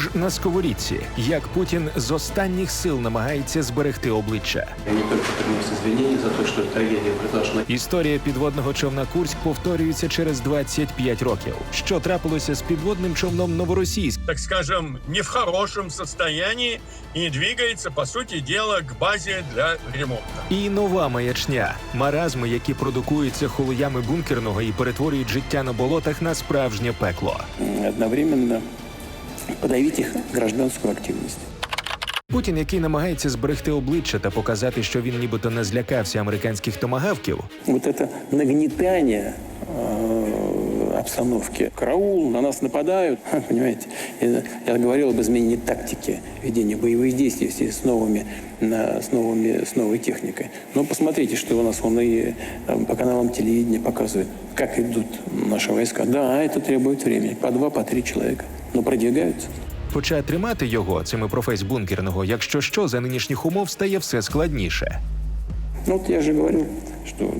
Вуж на сковорідці. Як Путін з останніх сил намагається зберегти обличчя. Я не принес извинения за то, что трагедия произошла Історія підводного човна Курськ повторюється через 25 років. Що трапилося з підводним човном Новоросійськ? так скажем, не в хорошем состоянии и двигается, по сути дела, к базе для ремонта. І нова маячня маразми, які продукуються холоями бункерного і перетворюють життя на болотах на справжнє пекло. одновременно подавить их гражданскую активность. Путін, який намагається зберегти обличчя та показати, що він нібито не злякався американських томагавків, Вот это нагнетание э, обстановки. Караул, на нас нападают, понимаете. Я, я говорил об изменении тактики ведения боевых действий в связи с новыми, на- с новыми, с новой техникой. Но посмотрите, что у нас он и э, по каналам телевидения показывает, как идут наши войска. Да, это требует времени. По два, по три человека. Но продвигаются. хоча тримати його цими професь бункерного, якщо що, за нинішніх умов стає все складніше. Ну, вот я же говорил, что,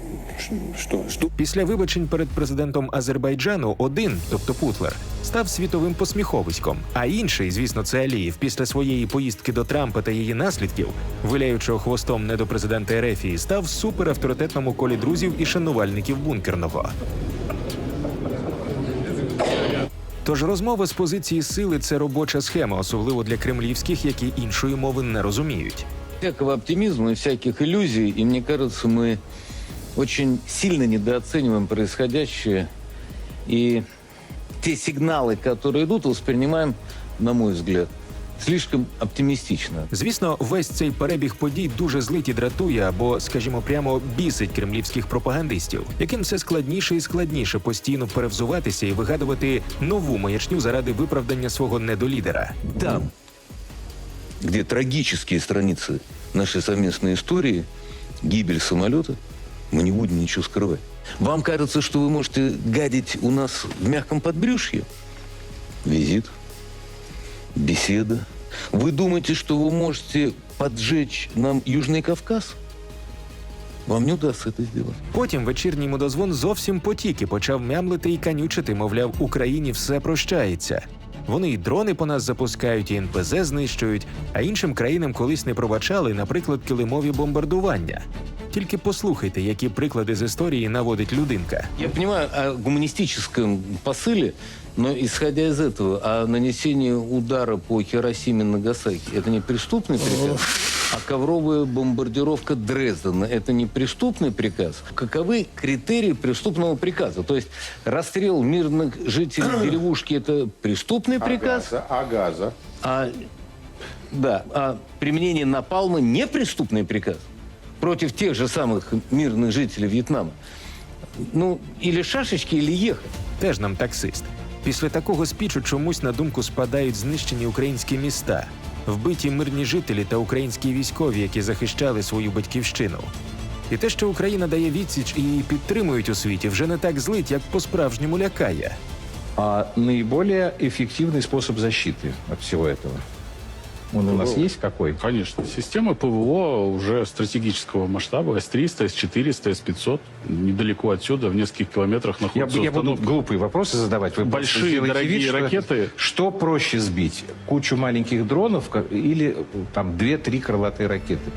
что, что Після вибачень перед президентом Азербайджану один, тобто Путлер, став світовим посміховиськом, а інший, звісно, це Алієв, після своєї поїздки до Трампа та її наслідків, виляючого хвостом не до президента Ерефії, став суперавторитетному колі друзів і шанувальників бункерного. Тож розмова з позиції сили це робоча схема, особливо для кремлівських, які іншої мови не розуміють. всякого оптимизма и всяких иллюзий. И мне кажется, мы очень сильно недооцениваем происходящее. И те сигналы, которые идут, воспринимаем, на мой взгляд, слишком оптимистично. Звісно, весь цей перебіг подій дуже злить і дратує або, скажімо, прямо бісить кремлівських пропагандистів, яким все складніше і складніше постійно перевзуватися і вигадувати нову маячню заради виправдання свого недолідера. Там, где трагические страницы нашей совместной истории, гибель самолета, мы не будем ничего скрывать. Вам кажется, что вы можете гадить у нас в мягком подбрюшье? Визит, беседа. Вы думаете, что вы можете поджечь нам Южный Кавказ? Вам не удастся это сделать. Потім вечірній мудозвон зовсім потік і почав мямлити і канючити, мовляв, Україні все прощається. Вони і дрони по нас запускають, і НПЗ знищують, а іншим країнам колись не пробачали, наприклад, килимові бомбардування. Тільки послухайте, які приклади з історії наводить людинка. Я понимаю о гуманистическом посыле, но исходя из этого, а нанесение удара по Хиросиме и Нагасаки – это не преступный приказ? А ковровая бомбардировка Дрездена – это не преступный приказ? Каковы критерии преступного приказа? То есть расстрел мирных жителей деревушки – это преступный приказ? Агаза, Агаза. А, да, а применение напалма не преступный приказ против тех же самых мирных жителей Вьетнама. Ну, или шашечки, или ехать. Теж нам таксист. Після такого спічу чомусь на думку спадають знищені українські міста, вбиті мирні жителі та українські військові, які захищали свою батьківщину. І те, що Україна дає відсіч і її підтримують у світі, вже не так злить, як по-справжньому лякає. А наиболее эффективный способ защиты от всего этого? Он у нас есть какой? Конечно. Система ПВО уже стратегического масштаба. С-300, С-400, С-500. Недалеко отсюда, в нескольких километрах Я, находится я буду установка. глупые вопросы задавать. Вы просто Большие, сделайте дорогие вид, что- ракеты. Что проще сбить? Кучу маленьких дронов ка- или э, там две-три крылатые ракеты?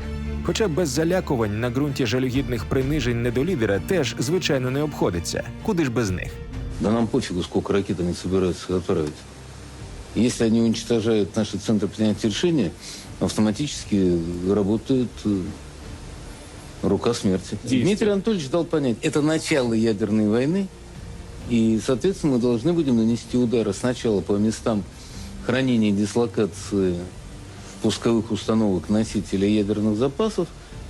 Хоча без залякувань на ґрунті жалюгідних принижень недолідера теж, звичайно, не обходиться. Куди ж без них? Да нам пофигу, сколько ракет они собираются отправить. Если они уничтожают наши центры принятия решения, автоматически работает э, рука смерти. Дмитрий Анатольевич дал понять, это начало ядерной войны, и, соответственно, мы должны будем нанести удары сначала по местам хранения и дислокации пусковых установок носителей ядерных запасов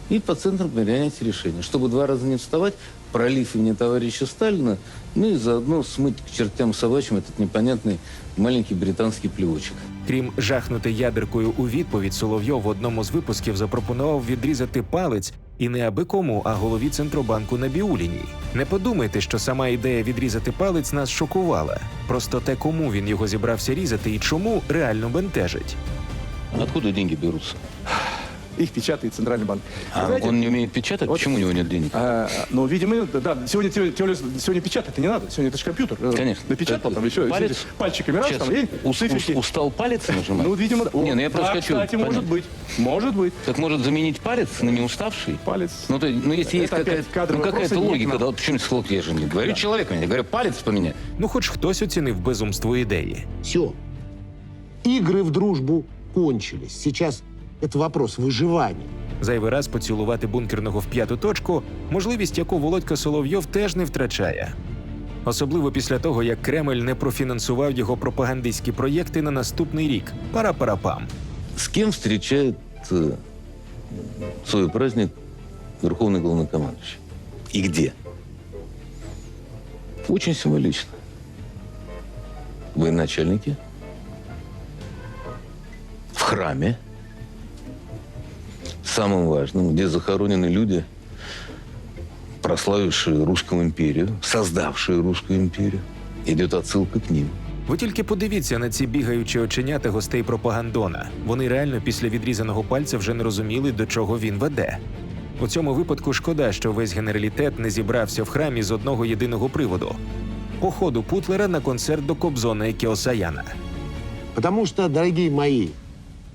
и по центрам принятия решения, чтобы два раза не вставать, пролив имени товарища Сталина, ну и заодно смыть к чертям собачьим этот непонятный маленький британский плевочек. Крім жахнути ядеркою у відповідь, Соловйов в одному з випусків запропонував відрізати палець і не аби кому, а голові центробанку Набіуліній. Не подумайте, що сама ідея відрізати палець нас шокувала. Просто те, кому він його зібрався різати і чому реально бентежить. Откуда деньги берутся? Их печатает Центральный банк. А Знаете, он не умеет печатать? вот- Почему у него нет денег? а, ну, видимо, да, сегодня, тем- тем- сегодня печатать не надо. Сегодня это же компьютер. Э, Конечно. Напечатал Так, там еще палец- видите, пальчиками раз, Сейчас. там, и Ус- циферки. ус- устал палец нажимать? Ну, видимо, да. Не, ну я просто Да, хочу кстати, может понять. быть. Может быть. Так может заменить палец на неуставший? Палец. Ну, то, ну если Это есть опять какая-то, кадровые ну, какая-то вопросы, не логика, к нам. да, вот почему слог я же не говорю человеком, я говорю палец поменять. Ну, хоч хтось оцінив безумство ідеї. Все. Игры в дружбу кончились. Сейчас это вопрос выживания. Зайвий раз поцілувати бункерного в п'яту точку, можливість, яку Володька Соловйов теж не втрачає. Особливо після того, як Кремль не профінансував його пропагандистські проєкти на наступний рік. Пара-парапам. С кем встречает э, свой праздник Верховный Главнокомандующий? И где? Очень символично. Военачальники в храме, самым важным, где захоронены люди, прославившие Русскую империю, создавшие Русскую империю. Идет отсылка к ним. Ви тільки подивіться на ці бігаючі оченята гостей пропагандона. Вони реально після відрізаного пальця вже не розуміли, до чого він веде. У цьому випадку шкода, що весь генералітет не зібрався в храмі з одного єдиного приводу походу Путлера на концерт до Кобзона і Кіосаяна. Потому что, дорогие мои,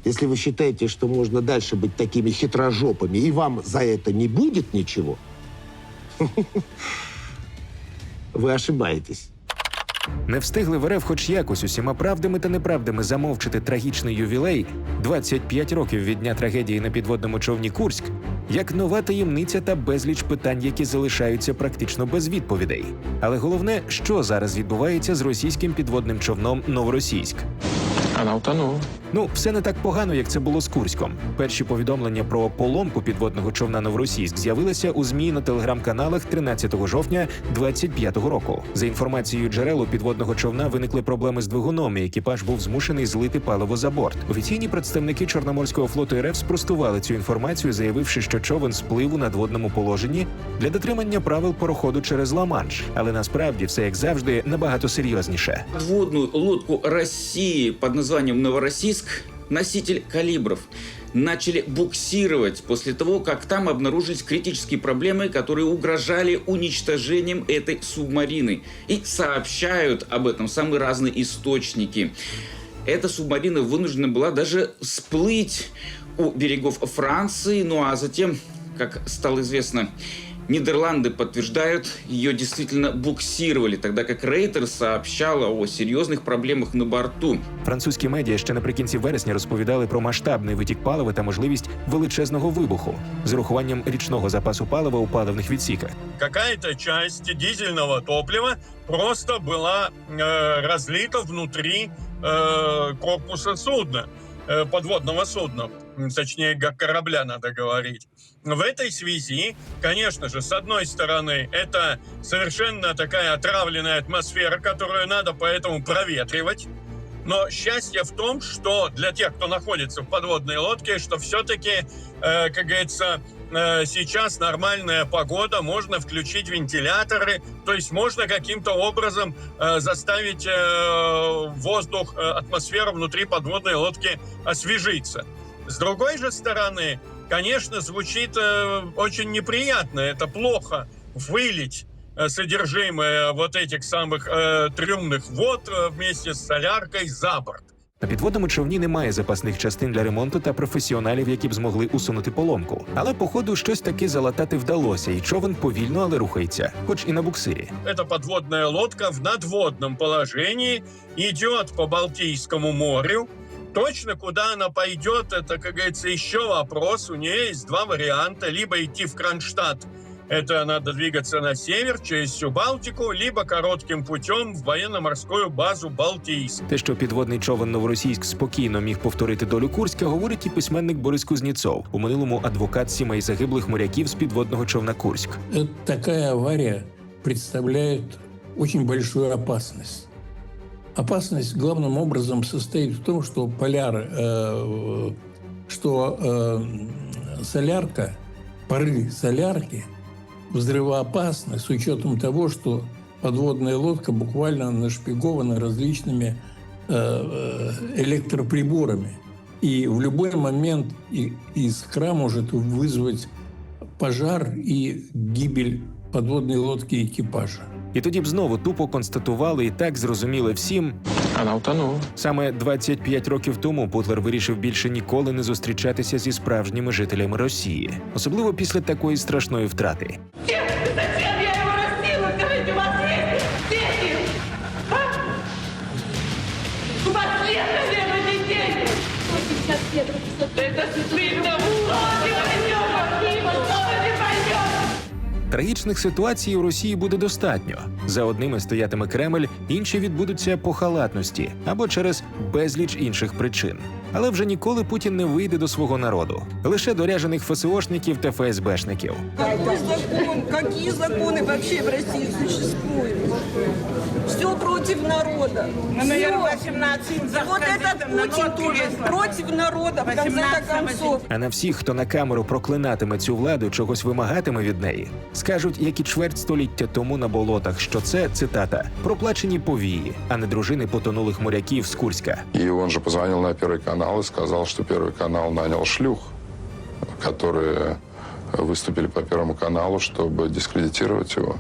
если вы считаете, что можно дальше быть такими хитрожопами, и вам за это не будет ничего, вы ошибаетесь. Не встигли в РФ хоч якось усіма правдами та неправдами замовчити трагічний ювілей 25 років від дня трагедії на підводному човні Курськ, як нова таємниця та безліч питань, які залишаються практично без відповідей. Але головне, що зараз відбувається з російським підводним човном Новоросійськ. Она утонула. Ну, все не так погано, як це було з Курськом. Перші повідомлення про поломку підводного човна Новоросійськ з'явилися у змі на телеграм-каналах 13 жовтня 25-го року. За інформацією джерел у підводного човна виникли проблеми з двигуном, і екіпаж був змушений злити паливо за борт. Офіційні представники Чорноморського флоту РФ спростували цю інформацію, заявивши, що човен сплив у надводному положенні для дотримання правил пороходу через Ла-Манш. Але насправді все як завжди набагато серйозніше. подводную лодку России под названием «Новороссийск» носитель «Калибров» начали буксировать после того, как там обнаружились критические проблемы, которые угрожали уничтожением этой субмарины. И сообщают об этом самые разные источники. Эта субмарина вынуждена была даже всплыть у берегов Франции, ну а затем, как стало известно, Нидерланды подтверждают, ее действительно буксировали, тогда как Рейтер сообщала о серьезных проблемах на борту. Французькі медіа ще наприкінці вересня розповідали про масштабний витік палива та можливість величезного вибуху з урахуванням річного запасу палива у паливних відсіках. Какая-то часть дизельного топлива просто была э, разлита внутри э, корпуса судна, э, подводного судна, м, точнее, га- корабля, надо говорить. В этой связи, конечно же, с одной стороны, это совершенно такая отравленная атмосфера, которую надо поэтому проветривать. Но счастье в том, что для тех, кто находится в подводной лодке, что все-таки, э, как говорится, э, сейчас нормальная погода, можно включить вентиляторы, то есть можно каким-то образом э, заставить э, воздух, э, атмосферу внутри подводной лодки освежиться. С другой же стороны, конечно, звучит э, очень неприятно, это плохо вылить э, содержимое вот этих самых э, трюмных вод э, вместе с соляркой за борт. На підводному човні немає запасних частин для ремонту та професіоналів, які б змогли усунути поломку. Але походу щось таки залатати вдалося, і човен повільно, але рухається, хоч і на буксирі. Эта подводная лодка в надводном положении идет по Балтийскому морю. Точно куда она пойдет, это, как говорится, еще вопрос. У нее есть два варианта. Либо идти в Кронштадт, это надо двигаться на север через всю Балтику, либо коротким путем в военно-морскую базу Балтийск. Те, що підводний човен Новоросійськ спокійно міг повторити долю Курська, говорить і письменник Борис Кузнєцов, у минулому адвокат сімей загиблих моряків з підводного човна Курськ. Э, Такая авария представляет очень большую Опасность. Главным образом состоит в том, что поляр, э, что э, солярка, пары солярки взрывоопасны с учетом того, что подводная лодка буквально нашпигована различными э, э, электроприборами. И в любой момент искра может вызвать пожар и гибель подводной лодки екіпажа. І тоді б знову тупо констатували і так зрозуміли всім. Вона утонула. Саме 25 років тому Бутлер вирішив більше ніколи не зустрічатися зі справжніми жителями Росії, особливо після такої страшної втрати. Трагічних ситуацій у Росії буде достатньо. За одними стоятиме Кремль, інші відбудуться по халатності або через безліч інших причин. Але вже ніколи Путін не вийде до свого народу, лише до ряжених ФСОшників та ФСБшників. Какой закон? Які закони вообще в Росії существуют? Все против народа. Всё. Вот этот Путин тоже против народа, в конце концов. А на всіх, хто на камеру проклинатиме цю владу, чогось вимагатиме від неї, скажуть, як і чверть століття тому на болотах, що це цитата проплачені повії, а не дружини потонулих моряків з Курська. И он же позвонил на Первый канал и сказал, что Первый канал нанял шлюх, которые выступили по Первому каналу, чтобы дискредитировать его.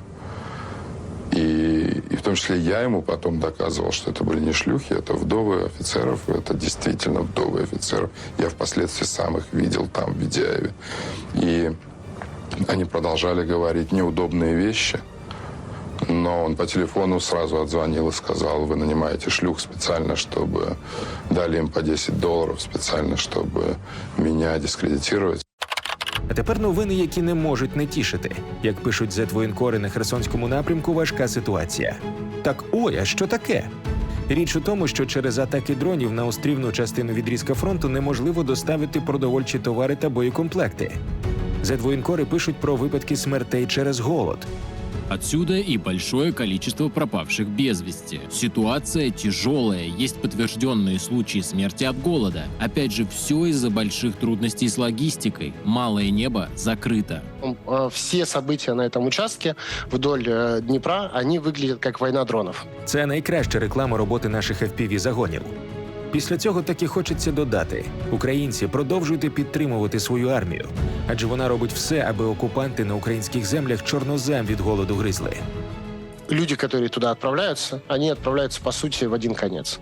И, и в том числе я ему потом доказывал, что это были не шлюхи, это вдовы офицеров, это действительно вдовы офицеров. Я впоследствии сам их видел там, в Ведяеве. И они продолжали говорить неудобные вещи. Но он по телефону сразу отзвонил и сказал, вы нанимаете шлюх специально, чтобы дали им по 10 долларов, специально, чтобы меня дискредитировать. А тепер новини, які не можуть не тішити. Як пишуть зетвоєнкори на Херсонському напрямку, важка ситуація. Так ой, а що таке? Річ у тому, що через атаки дронів на острівну частину відрізка фронту неможливо доставити продовольчі товари та боєкомплекти. Зетвоєнкори пишуть про випадки смертей через голод. Отсюда и большое количество пропавших без вести. Ситуация тяжелая, есть подтвержденные случаи смерти от голода. Опять же, все из-за больших трудностей с логистикой. Малое небо закрыто. Э, Все события на этом участке вдоль э, Днепра, они выглядят как война дронов. Це найкраща реклама роботи наших fpv загонів. Після цього таки хочеться додати: українці продовжуйте підтримувати свою армію, адже вона робить все, аби окупанти на українських землях чорнозем від голоду гризли. Люди, которые туда отправляются, они отправляются, по сути, в один конец.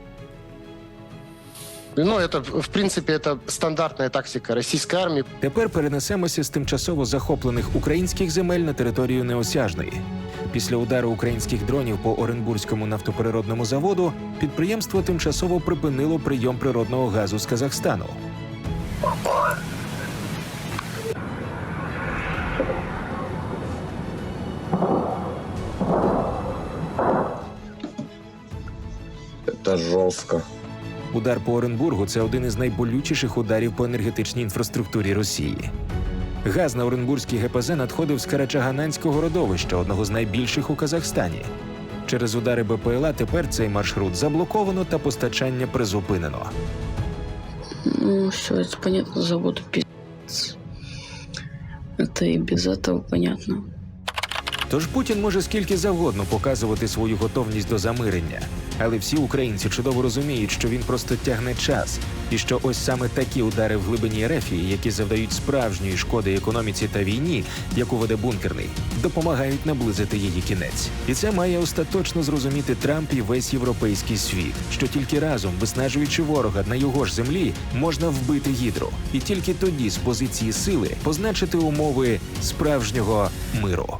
Ну, это, в принципе, это стандартная тактика российской армии. Тепер перенесемося з тимчасово захоплених українських земель на територію неосяжної. Після удару українських дронів по Оренбурзькому нафтопереробному заводу підприємство тимчасово припинило прийом природного газу з Казахстану. Это жестко. Удар по Оренбургу це один із найболючіших ударів по енергетичній інфраструктурі Росії. Газ на Оренбурзький ГПЗ надходив з Карачагананського родовища, одного з найбільших у Казахстані. Через удари БПЛА тепер цей маршрут заблоковано та постачання призупинено. Ну, все, это понятно, заводу пиздец. Это и без этого понятно. Тож Путін може скільки завгодно показувати свою готовність до замирення, але всі українці чудово розуміють, що він просто тягне час, і що ось саме такі удари в глибині Рефії, які завдають справжньої шкоди економіці та війні, яку веде бункерний, допомагають наблизити її кінець. І це має остаточно зрозуміти Трамп і весь європейський світ, що тільки разом, виснажуючи ворога на його ж землі, можна вбити гідру, і тільки тоді з позиції сили позначити умови справжнього миру.